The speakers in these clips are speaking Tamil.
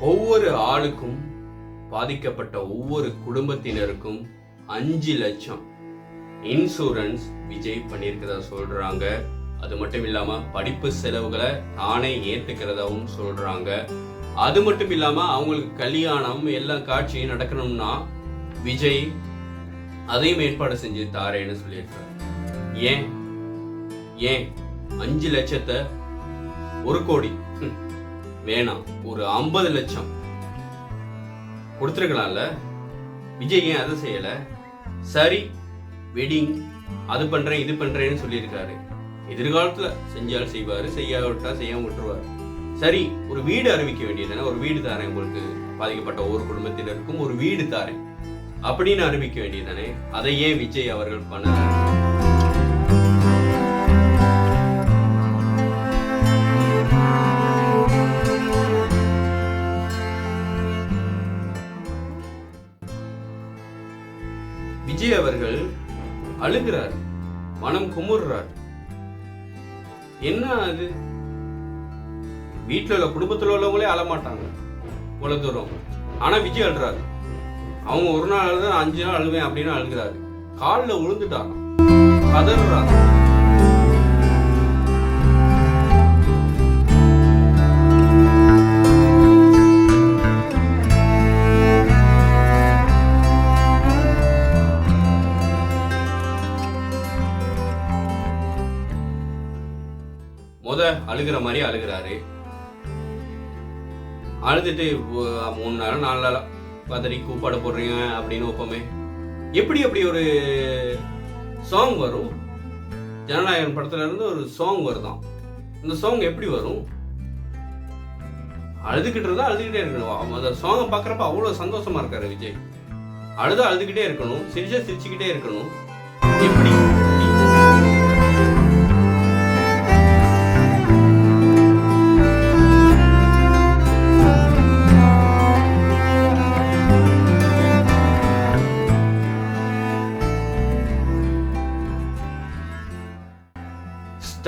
ஒவ்வொரு ஆளுக்கும் பாதிக்கப்பட்ட ஒவ்வொரு குடும்பத்தினருக்கும் அஞ்சு லட்சம் இன்சூரன்ஸ் விஜய் பண்ணியிருக்கிறதா சொல்றாங்க. அது மட்டும் இல்லாம படிப்பு செலவுகளை தானே ஏத்துக்கிறதாவும் சொல்றாங்க. அது மட்டும் இல்லாம அவங்களுக்கு கல்யாணம் எல்லா காட்சியும் நடக்கணும்னா விஜய் அதையும் ஏற்பாடு செஞ்சு தாரேன்னு சொல்லியிருக்காரு. ஏன்? ஏன்? அஞ்சு லட்சத்தை ஒரு கோடி. வேணாம். ஒரு ஐம்பது லட்சம். கொடுத்துருக்கலாம்ல? விஜய் ஏன் அதை செய்யல? சரி வெட்டிங் அது பண்றேன் இது பண்றேன்னு சொல்லியிருக்காரு. எதிர்காலத்துல செஞ்சால் செய்வாரு செய்யாவிட்டா செய்யாம விட்டுருவாரு. சரி ஒரு வீடு அறிவிக்க வேண்டியது ஒரு வீடு தாரேன் உங்களுக்கு பாதிக்கப்பட்ட ஒவ்வொரு குடும்பத்தினருக்கும் ஒரு வீடு தாரேன். அப்படின்னு அறிவிக்க வேண்டியதுதானே? அதை ஏன் விஜய் அவர்கள் பண்ண விஜய் அவர்கள் அழுகிறார் மனம் குமுறுறார். என்ன அது? வீட்டில் உள்ள குடும்பத்தில் உள்ளவங்களே அழமாட்டாங்க இவ்வளவு தூரம் ஆனா விஜய் அழுறாரு. அவங்க ஒரு நாள் அழுதான் அஞ்சு நாள் அழுவேன் அப்படின்னு அழுகிறாரு. காலில் விழுந்துட்டாங்க கதறாங்க அழுகிற மாதிரி அழுகிறாரு. அழுதுட்டு மூணு நாள் நாலு நாள் பதறி கூப்பாடு போடுறீங்க அப்படின்னு ஒப்பமே எப்படி அப்படி ஒரு சாங் வரும்? ஜனநாயகன் படத்துல இருந்து ஒரு சாங் வருதான். இந்த சாங் எப்படி வரும்? அழுதுகிட்டு இருந்தா அழுதுகிட்டே இருக்கணும். அந்த சாங்கை பார்க்குறப்ப அவ்வளோ சந்தோஷமா இருக்காரு விஜய். அழுதா அழுதுகிட்டே இருக்கணும். சிரிச்சா சிரிச்சுக்கிட்டே இருக்கணும். எப்படி?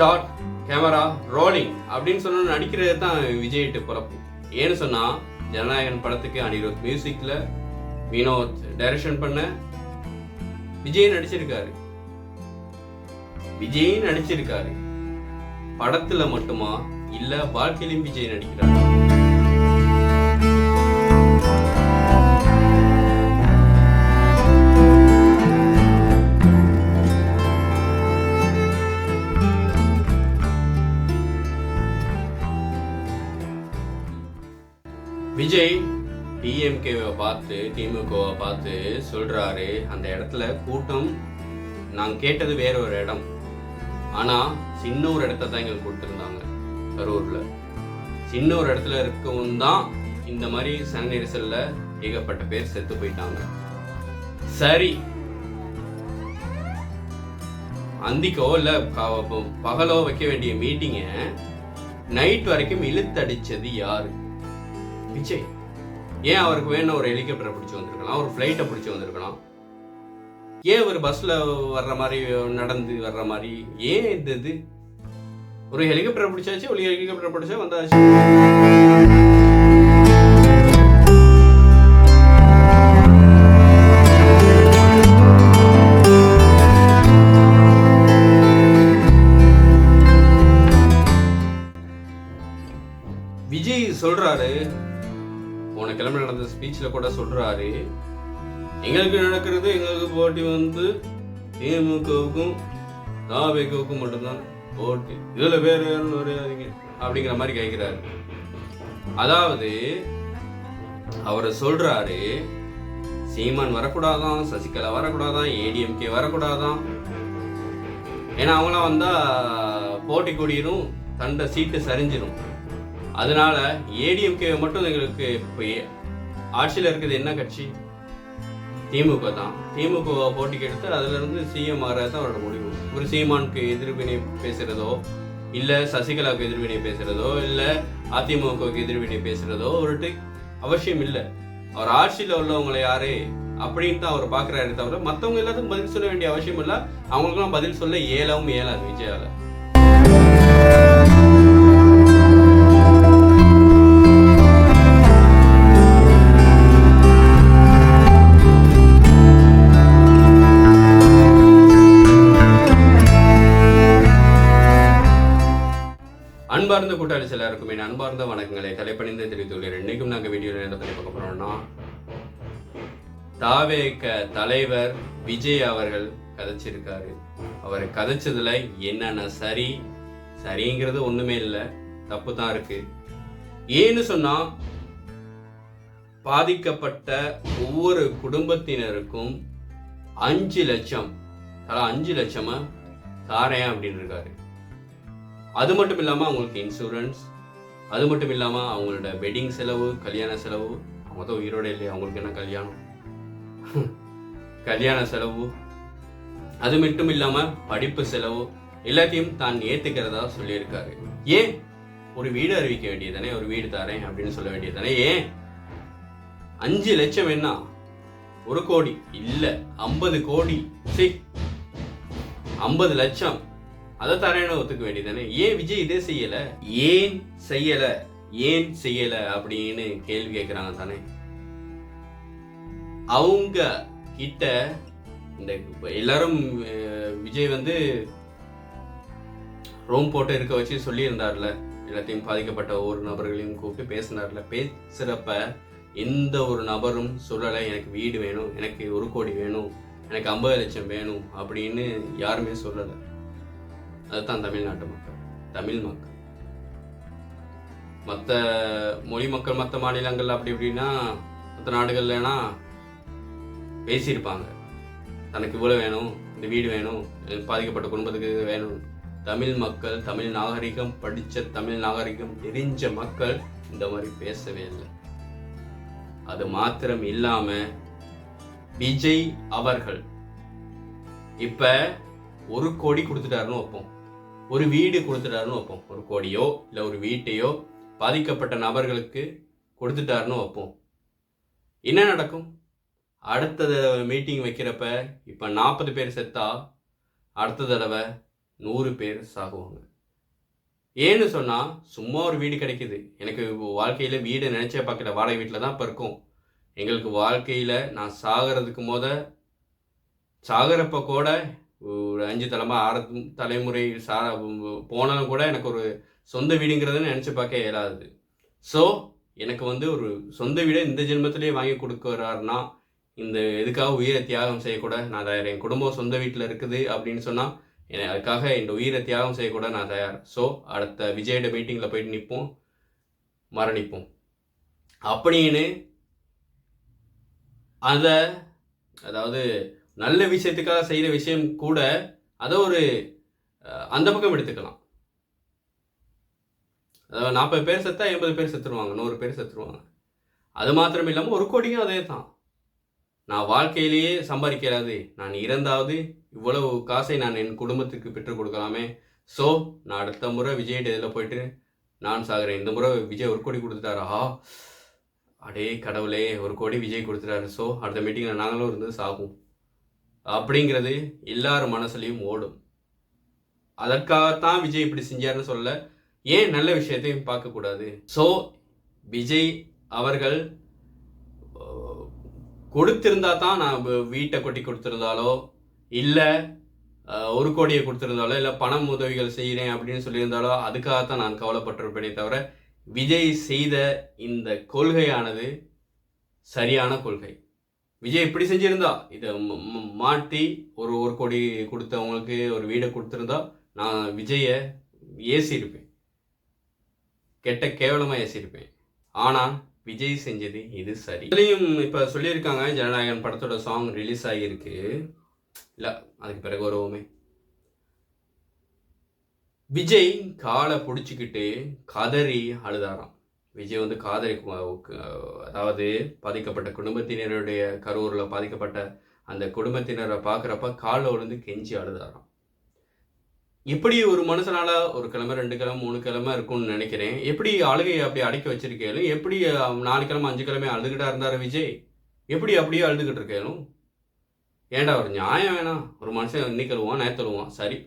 ஸ்டார்ட் கேமரா ரோலிங் அப்படின்னு சொன்ன நடிக்கிறது தான் விஜய்ட்டு பிறப்பு. ஏன்னு சொன்னா ஜனநாயகன் படத்துக்கு அனிருத் மியூசிக்ல வினோத் டைரக்ஷன் பண்ண விஜய் நடிச்சிருக்காரு. விஜய் நடிச்சிருக்காரு. படத்துல மட்டுமா? இல்ல வாழ்க்கையிலும் விஜய் நடிக்கிறார்? விஜய் டிஎம்கேவை பார்த்து திமுகவை பார்த்து சொல்கிறாரு அந்த இடத்துல கூட்டம் நாங்கள் கேட்டது வேற ஒரு இடம். ஆனால் சின்ன ஒரு இடத்த தான் எங்களுக்கு கொடுத்துருந்தாங்க கரூரில். சின்ன ஒரு இடத்துல இருக்கவும் தான் இந்த மாதிரி சன நெரிசல்ல ஏகப்பட்ட பேர் செத்து போயிட்டாங்க. சரி. அந்திக்கோ இல்லை பகலோ வைக்க வேண்டிய மீட்டிங்கை நைட் வரைக்கும் இழுத்தடிச்சது யாரு? விஜய் ஏன் அவருக்கு வேணும் ஒரு ஹெலிகாப்டரை பிடிச்சி வந்திருக்கலாம் ஒரு ஃப்ளைட்டை பிடிச்சி வந்திருக்கலாம்? ஏன் ஒரு பஸ்ஸில் வர்ற மாதிரி நடந்து வர்ற மாதிரி? ஏன் இந்த இது? ஒரு ஹெலிகாப்டரை பிடிச்சாச்சு ஒரு ஹெலிகாப்டரை பிடிச்சா வந்தாச்சு. விஜய் சொல்றாரு போன கிழமை நடந்த ஸ்பீச்ல கூட சொல்றாரு. எங்களுக்கு நடக்கிறது எங்களுக்கு போட்டி வந்து திமுகவுக்கும் தாவேகவுக்கும் மட்டும்தான் போட்டி. இதுல வேற யாரும் வரையாதீங்க அப்படிங்கிற மாதிரி கேட்கிறாரு அதாவது அவர் சொல்றாரு சீமான் வரக்கூடாதான் சசிகலா வரக்கூடாதான் ஏடிஎம்கே வரக்கூடாதான். ஏன்னா அவங்களாம் வந்தா போட்டி கொடியிடும் தண்டை சீட்டு சரிஞ்சிடும் அதனால ஏடிஎம்கே மட்டும் எங்களுக்கு இப்போ ஆட்சியில் இருக்கிறது என்ன கட்சி? திமுக தான். திமுக போட்டிக்கு எடுத்து அதுலேருந்து சிஎம் தான் அவரோட முடிவு. ஒரு சீமானுக்கு எதிர்வினை பேசுகிறதோ இல்லை சசிகலாவுக்கு எதிர்வினை பேசுறதோ இல்லை அதிமுகவுக்கு எதிர்வினை பேசுகிறதோ ஒரு அவசியம் இல்லை. அவர் ஆட்சியில் உள்ளவங்களை யாரு? அப்படின்னு தான் அவர் பார்க்குறாரு தவிர மற்றவங்க எல்லாத்துக்கும் பதில் சொல்ல வேண்டிய அவசியம் இல்லை. அவங்களுக்குலாம் பதில் சொல்ல இயலவும் இயலாது விஜயாவில் அன்பார்ந்த கூட்டாளி எல்லாருக்கும் என் அன்பார்ந்த வணக்கங்களை. தலைப்பணிந்து தெரிவித்துள்ளேன். இன்னைக்கும் நாங்கள் வீடியோவில் என்ன பற்றி பார்க்க போகிறோம்னா தாவேக்க தலைவர் விஜய் அவர்கள் கதைச்சிருக்காரு. அவர் கதைச்சதுல என்னென்ன சரி சரிங்கிறது ஒன்றுமே இல்லை. தப்பு தான் இருக்கு. ஏன்னு சொன்னா பாதிக்கப்பட்ட ஒவ்வொரு குடும்பத்தினருக்கும் அஞ்சு லட்சம் தலா அஞ்சு லட்சமா தாரேன் அப்படின்னு இருக்காரு அது மட்டும் இல்லாமல் அவங்களுக்கு இன்சூரன்ஸ் அது மட்டும் இல்லாமல் அவங்களோட வெட்டிங் செலவு கல்யாண செலவு அவங்க தான் உயிரோட இல்லையா? அவங்களுக்கு என்ன கல்யாணம்? கல்யாண செலவு. அது மட்டும் இல்லாமல் படிப்பு செலவு. எல்லாத்தையும் தான் ஏற்றுக்கிறதா சொல்லியிருக்காரு. ஏன்? ஒரு வீடு அறிவிக்க வேண்டியதானே ஒரு வீடு தரேன் அப்படின்னு சொல்ல வேண்டியதானே ஏன்? அஞ்சு லட்சம் என்ன ஒரு கோடி. இல்ல ஐம்பது கோடி. சரி ஐம்பது லட்சம். அதை தரேன்னு ஒத்துக்க வேண்டியதானே ஏன் விஜய் இதே செய்யல? ஏன் செய்யல? ஏன் செய்யல அப்படின்னு கேள்வி கேட்கிறாங்க தானே. அவங்க கிட்ட இந்த எல்லாரும் விஜய் வந்து ரோம் போட்டு இருக்க வச்சு சொல்லியிருந்தார்ல. எல்லாத்தையும் பாதிக்கப்பட்ட ஒவ்வொரு நபர்களையும் கூப்பிட்டு பேசினார்ல. பேசுறப்ப எந்த ஒரு நபரும் சொல்லலை எனக்கு வீடு வேணும் எனக்கு ஒரு கோடி வேணும் எனக்கு ஐம்பது லட்சம் வேணும் அப்படின்னு யாருமே சொல்லலை. அதுதான் தமிழ்நாட்டு மக்கள் தமிழ் மக்கள். மற்ற மொழி மக்கள் மற்ற மாநிலங்கள் அப்படி இப்படின்னா மற்ற நாடுகள்லனா பேசியிருப்பாங்க. தனக்கு இவ்வளோ வேணும் இந்த வீடு வேணும் பாதிக்கப்பட்ட குடும்பத்துக்கு வேணும். தமிழ் மக்கள் தமிழ் நாகரிகம் படித்த தமிழ் நாகரிகம் தெரிஞ்ச மக்கள் இந்த மாதிரி பேசவே இல்லை. அது மாத்திரம் இல்லாமல் விஜய் அவர்கள் இப்போ ஒரு கோடி கொடுத்துட்டாருன்னு வைப்போம். ஒரு வீடு கொடுத்துட்டாருன்னு வைப்போம். ஒரு கோடியோ இல்லை ஒரு வீட்டையோ பாதிக்கப்பட்ட நபர்களுக்கு கொடுத்துட்டாருன்னு வைப்போம். என்ன நடக்கும்? அடுத்த மீட்டிங் வைக்கிறப்ப இப்போ நாற்பது பேர் செத்தா அடுத்த தடவை நூறு பேர் சாகுவாங்க. ஏன்னு சொன்னால் சும்மா ஒரு வீடு கிடைக்கிது. எனக்கு வாழ்க்கையில் வீடு நினச்ச பார்க்கல. வாடகை வீட்டில் தான் இப்போ இருக்கும். எங்களுக்கு வாழ்க்கையில் நான் சாகிறதுக்கு மோத சாகிறப்ப கூட ஒரு அஞ்சு தலைமை ஆறு தலைமுறை சா போனாலும் கூட எனக்கு ஒரு சொந்த வீடுங்கிறத நினச்சி பார்க்க இயலாது ஸோ எனக்கு வந்து ஒரு சொந்த வீடை இந்த ஜென்மத்திலேயே வாங்கி கொடுக்குறாருன்னா இந்த எதுக்காக உயிரை தியாகம் செய்யக்கூட நான் தயார். என் குடும்பம் சொந்த வீட்டில் இருக்குது அப்படின்னு சொன்னால் என்னை அதுக்காக இந்த உயிரை தியாகம் செய்யக்கூட நான் தயார். ஸோ அடுத்த விஜயோட மீட்டிங்கில் போயிட்டு நிற்போம். மரணிப்போம். அப்படின்னு அதை அதாவது நல்ல விஷயத்துக்காக செய்கிற விஷயம் கூட அதை ஒரு அந்த பக்கம் எடுத்துக்கலாம். அதாவது நாற்பது பேர் செத்தா எண்பது பேர் செத்துருவாங்க நூறு பேர் செத்துருவாங்க. அது மாத்திரம் இல்லாமல் ஒரு கோடியும் அதே தான் நான் வாழ்க்கையிலேயே சம்பாதிக்கிறாது நான் இறந்தாவது இவ்வளவு காசை நான் என் குடும்பத்துக்கு பெற்றுக் கொடுக்கலாமே. ஸோ நான் அடுத்த முறை விஜய் இதில் போயிட்டு நான் சாகுறேன். இந்த முறை விஜய் ஒரு கோடி கொடுத்துட்டாரா. அடே கடவுளே ஒரு கோடி விஜய் கொடுத்துட்டாரு. ஸோ அடுத்த மீட்டிங்கில் நாங்களும் இருந்து சாகும் அப்படிங்கிறது எல்லார் மனசுலையும் ஓடும். அதற்காகத்தான் விஜய் இப்படி செஞ்சாருன்னு சொல்ல ஏன் நல்ல விஷயத்தையும் பார்க்கக்கூடாது? ஸோ விஜய் அவர்கள் கொடுத்திருந்தா தான் நான் வீட்டை கொட்டி கொடுத்துருந்தாலோ இல்லை ஒரு கோடியை கொடுத்துருந்தாலோ இல்லை பணம் உதவிகள் செய்கிறேன் அப்படின்னு சொல்லியிருந்தாலோ அதுக்காகத்தான் நான் கவலைப்பட்டிருப்பேனே தவிர விஜய் செய்த இந்த கொள்கையானது சரியான கொள்கை. விஜய் இப்படி செஞ்சிருந்தா இதை மாட்டி ஒரு ஒரு கோடி கொடுத்தவங்களுக்கு ஒரு வீடை கொடுத்துருந்தா நான் விஜயை ஏசியிருப்பேன். கெட்ட கேவலமாக ஏசியிருப்பேன். ஆனால் விஜய் செஞ்சது இது சரி. இதுலேயும் இப்போ சொல்லியிருக்காங்க ஜனநாயகன் படத்தோட சாங் ரிலீஸ் ஆகியிருக்கு. இல்லை அதுக்கு பிறகு வருவோமே. விஜய் காலை பிடிச்சிக்கிட்டு கதறி அழுதாராம். விஜய் வந்து காதலி அதாவது பாதிக்கப்பட்ட குடும்பத்தினருடைய கரூரில் பாதிக்கப்பட்ட அந்த குடும்பத்தினரை பார்க்குறப்ப காலில் விழுந்து கெஞ்சி அழுதாராம். இப்படி ஒரு மனுஷனால் ஒரு கிழமை ரெண்டு கிழமை மூணு கிழமை இருக்கும்னு நினைக்கிறேன். எப்படி அழுகையை அப்படி அடக்கி வச்சிருக்கேலும் எப்படி நாலு கிழமை அஞ்சு கிழமை அழுதுகிட்டா இருந்தார் விஜய்? எப்படி அப்படியே அழுதுகிட்டு இருக்கேனும் ஏண்டா ஒரு நியாயம் வேணாம். ஒரு மனுஷன் இன்னைக்கு அழுவான் நேற்று அழுவான் சரி.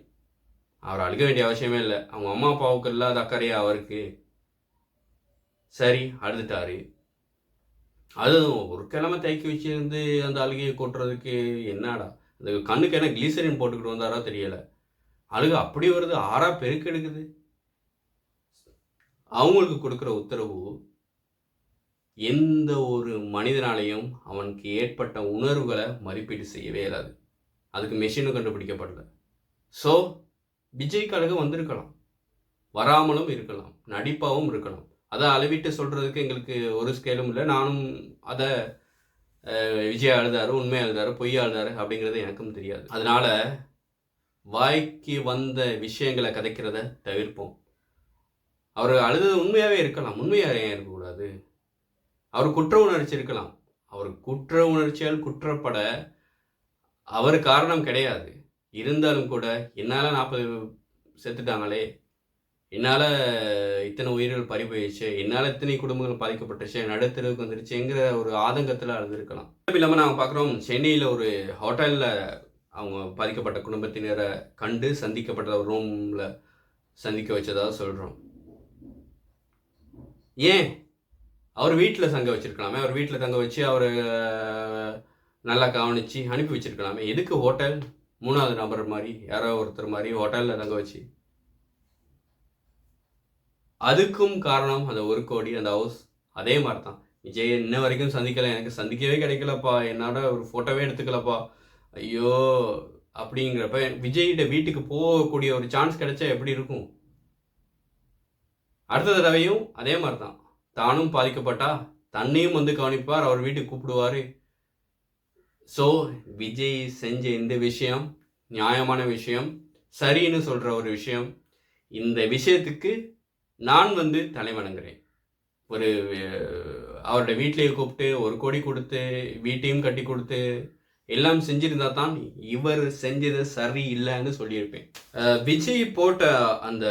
அவர் அழுக வேண்டிய அவசியமே இல்லை. அவங்க அம்மா அப்பாவுக்கு இல்லாத அக்கறையா அவருக்கு. சரி அழுதுட்டாரு. அதுவும் ஒரு கிழமை தேக்கி வச்சிருந்து அந்த அழுகையை கொட்டுறதுக்கு என்னடா? அந்த கண்ணுக்கு என்ன கிளீசரின் போட்டுக்கிட்டு வந்தாரோ தெரியலை. அழுக அப்படி வருது ஆறா பெருக்கு எடுக்குது. அவங்களுக்கு கொடுக்குற உத்தரவு எந்த ஒரு மனிதனாலையும் அவனுக்கு ஏற்பட்ட உணர்வுகளை மதிப்பீடு செய்யவே இல்லாது. அதுக்கு மெஷினும் கண்டுபிடிக்கப்படல. ஸோ விஜய் கழகு வந்திருக்கலாம். வராமலும் இருக்கலாம். நடிப்பாகவும் இருக்கலாம். அதை அளவிட்டு சொல்கிறதுக்கு எங்களுக்கு ஒரு ஸ்கேலும் இல்லை. நானும் அதை விஜய் அழுதாரு உண்மை எழுதாரு பொய் எழுதாரு அப்படிங்கிறது எனக்கும் தெரியாது. அதனால் வாய்க்கு வந்த விஷயங்களை கதைக்கிறத தவிர்ப்போம். அவர் அழுதது உண்மையாகவே இருக்கலாம். உண்மையாக ஏன் இருக்கக்கூடாது? அவர் குற்ற உணர்ச்சி இருக்கலாம். அவர் குற்ற உணர்ச்சியால் குற்றப்பட அவர் காரணம் கிடையாது. இருந்தாலும் கூட என்னால் நாற்பது செத்துட்டாங்களே என்னால் இத்தனை உயிர்கள் பறி போயிடுச்சு என்னால் இத்தனை குடும்பங்கள் பாதிக்கப்பட்டுச்சு நடுத்தருவுக்கு வந்துருச்சுங்கிற ஒரு ஆதங்கத்தில் அழுதுருக்கலாம் அதுவும் இல்லாமல் நாங்கள் பார்க்குறோம் சென்னையில் ஒரு ஹோட்டலில் அவங்க பாதிக்கப்பட்ட குடும்பத்தினரை கண்டு சந்திக்கப்பட்ட ஒரு ரூமில் சந்திக்க வச்சதாக சொல்கிறோம் ஏன்? அவர் வீட்டில் தங்க வச்சிருக்கலாமே அவர் வீட்டில் தங்க வச்சு அவர் நல்லா கவனித்து அனுப்பி வச்சிருக்கலாமே. எதுக்கு ஹோட்டல்? மூணாவது நபர் மாதிரி யாரோ ஒருத்தர் மாதிரி ஹோட்டலில் தங்க வச்சு அதுக்கும் காரணம் அந்த ஒரு கோடி அந்த ஹவுஸ் அதே மாதிரி தான் விஜய் இன்ன வரைக்கும் சந்திக்கலை எனக்கு சந்திக்கவே கிடைக்கலப்பா. என்னோட ஒரு ஃபோட்டோவே எடுத்துக்கலப்பா. ஐயோ அப்படிங்கிறப்ப விஜய்கிட்ட வீட்டுக்கு போகக்கூடிய ஒரு சான்ஸ் கிடைச்சா எப்படி இருக்கும்? அடுத்த தடவையும் அதே மாதிரி தான் தானும் பாதிக்கப்பட்டா தன்னையும் வந்து கவனிப்பார் அவர் வீட்டுக்கு கூப்பிடுவார். ஸோ விஜய் செஞ்ச இந்த விஷயம் நியாயமான விஷயம் சரின்னு சொல்கிற ஒரு விஷயம். இந்த விஷயத்துக்கு நான் வந்து தலைவணங்குறேன். ஒரு அவரோட அவருடைய வீட்டிலேயே கூப்பிட்டு ஒரு கோடி கொடுத்து வீட்டையும் கட்டி கொடுத்து எல்லாம் செஞ்சிருந்தா தான் இவர் செஞ்சது சரி இல்லைன்னு சொல்லியிருப்பேன். விஜய் போட்ட அந்த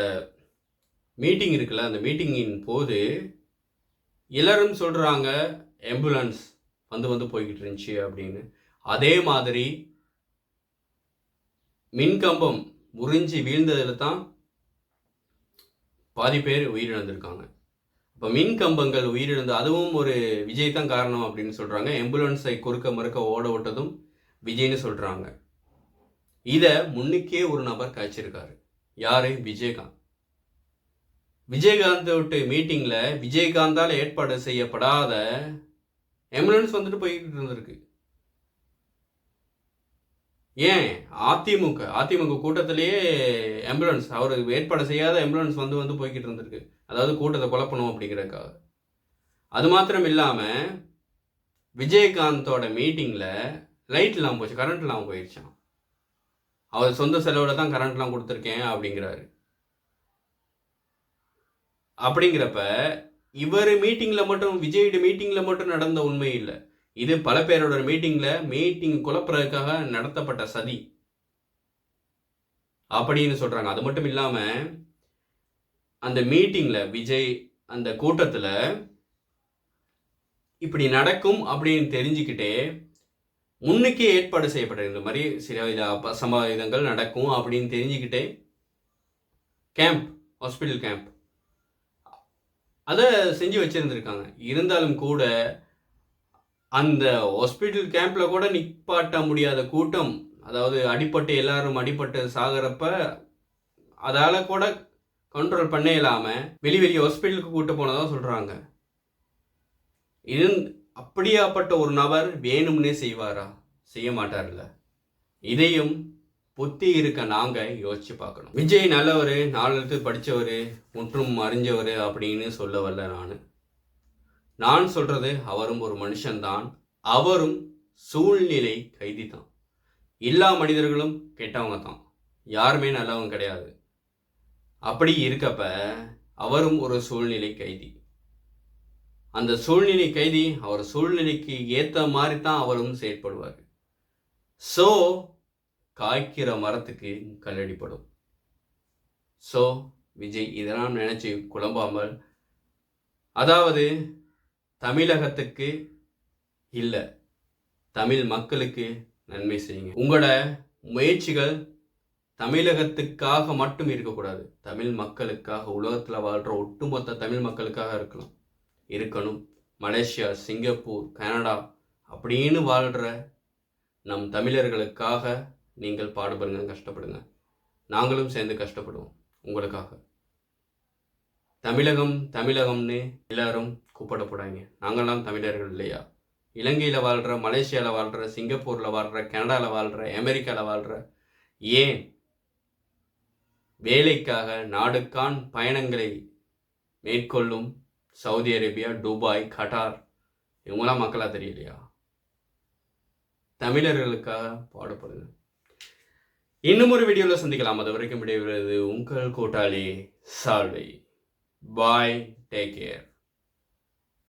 மீட்டிங் இருக்குல்ல அந்த மீட்டிங்கின் போது எல்லாரும் சொல்கிறாங்க ஆம்புலன்ஸ் வந்து வந்து போய்கிட்டு இருந்துச்சு அப்படின்னு. அதே மாதிரி மின்கம்பம் முறிஞ்சு வீழ்ந்ததில் தான் பாதி பேர் உயிரிழந்திருக்காங்க. இப்போ மின் கம்பங்கள் உயிரிழந்து அதுவும் ஒரு விஜய் தான் காரணம் அப்படின்னு சொல்கிறாங்க ஆம்புலன்ஸை குறுக்க மறுக்க ஓட விட்டதும் விஜய்னு சொல்கிறாங்க இதை முன்னுக்கே ஒரு நபர் காய்ச்சிருக்காரு. யாரு? விஜயகாந்த். விஜயகாந்த் விட்டு மீட்டிங்கில் விஜயகாந்தால் ஏற்பாடு செய்யப்படாத ஆம்புலன்ஸ் வந்துட்டு போய்கிட்டு இருந்திருக்கு. ஏன்? அதிமுக அதிமுக கூட்டத்திலேயே ஆம்புலன்ஸ் அவர் ஏற்பாடு செய்யாத ஆம்புலன்ஸ் வந்து வந்து போய்கிட்டு இருந்திருக்கு. அதாவது கூட்டத்தை குழப்பணும் அப்படிங்கிறதுக்காக. அது மாத்திரம் இல்லாமல் விஜயகாந்தோட மீட்டிங்கில் லைட் இல்லாமல் போச்சு கரண்ட் இல்லாமல் போயிடுச்சான் அவர் சொந்த செலவில் தான் கரண்ட்லாம் கொடுத்துருக்கேன் அப்படிங்கிறாரு. அப்படிங்கிறப்ப இவர் மீட்டிங்கில் மட்டும் விஜயோட மீட்டிங்கில் மட்டும் நடந்த உண்மை இல்லை. இது பல பேரோட மீட்டிங்கில் மீட்டிங் குழப்புறதுக்காக நடத்தப்பட்ட சதி. அப்படின்னு சொல்கிறாங்க அது மட்டும் இல்லாமல் அந்த மீட்டிங்கில் விஜய் அந்த கூட்டத்தில் இப்படி நடக்கும் அப்படின்னு தெரிஞ்சுக்கிட்டே முன்னுக்கே ஏற்பாடு செய்யப்பட்ட இந்த மாதிரி சில வித அப்ப- நடக்கும் அப்படின்னு தெரிஞ்சுக்கிட்டே கேம்ப் ஹாஸ்பிட்டல் கேம்ப் அதை செஞ்சு வச்சுருந்துருக்காங்க. இருந்தாலும் கூட அந்த ஹாஸ்பிட்டல் கேம்பில் கூட நிப்பாட்ட முடியாத கூட்டம். அதாவது அடிப்பட்டு எல்லாரும் அடிப்பட்டு சாகிறப்ப அதால் கூட கண்ட்ரோல் பண்ண இல்லாமல் வெளி வெளி ஹாஸ்பிட்டலுக்கு கூட்டு போனதாக சொல்கிறாங்க இது அப்படியாப்பட்ட ஒரு நபர் வேணும்னே செய்வாரா? செய்ய மாட்டார்ல. இதையும் புத்தி இருக்க நாங்கள் யோசிச்சு பார்க்கணும். விஜய் நல்லவர் நாலு படித்தவர் முற்றும் அறிஞ்சவர் அப்படின்னு சொல்ல வரல நான். நான் சொல்றது அவரும் ஒரு மனுஷன்தான். அவரும் சூழ்நிலை கைதி தான் எல்லா மனிதர்களும் கெட்டவங்க தான் யாருமே நல்லவங்க கிடையாது. அப்படி இருக்கப்ப அவரும் ஒரு சூழ்நிலை கைதி. அந்த சூழ்நிலை கைதி அவர் சூழ்நிலைக்கு ஏற்ற மாதிரி தான் அவரும் செயற்படுவார் ஸோ காய்க்கிற மரத்துக்கு கல்லடிப்படும் ஸோ விஜய் இதெல்லாம் நினச்சி குழம்பாமல் அதாவது தமிழகத்துக்கு இல்லை. தமிழ் மக்களுக்கு நன்மை செய்யுங்க. உங்களோட முயற்சிகள் தமிழகத்துக்காக மட்டும் இருக்கக்கூடாது. தமிழ் மக்களுக்காக உலகத்தில் வாழ்கிற ஒட்டுமொத்த தமிழ் மக்களுக்காக இருக்கலாம். இருக்கணும். மலேசியா சிங்கப்பூர் கனடா அப்படின்னு வாழ்கிற நம் தமிழர்களுக்காக நீங்கள் பாடுபடுங்க கஷ்டப்படுங்க. நாங்களும் சேர்ந்து கஷ்டப்படுவோம் உங்களுக்காக. தமிழகம் தமிழகம்னு எல்லாரும் கூப்பிட போடாங்க நாங்கள்லாம் தமிழர்கள் இல்லையா? இலங்கையில் வாழ்கிற மலேசியாவில் வாழ்கிற சிங்கப்பூரில் வாழ்கிற கனடாவில் வாழ்கிற அமெரிக்காவில் வாழ்கிற ஏன் வேலைக்காக நாடுக்கான் பயணங்களை மேற்கொள்ளும் சவுதி அரேபியா துபாய் கட்டார் இவங்களாம் மக்களாக தெரியலையா? தமிழர்களுக்காக பாடுபடுங்க இன்னும் ஒரு வீடியோவில் சந்திக்கலாம். அது வரைக்கும் விடைபெறுவது உங்கள் கூட்டாளி சால்வை. Bye. Take care.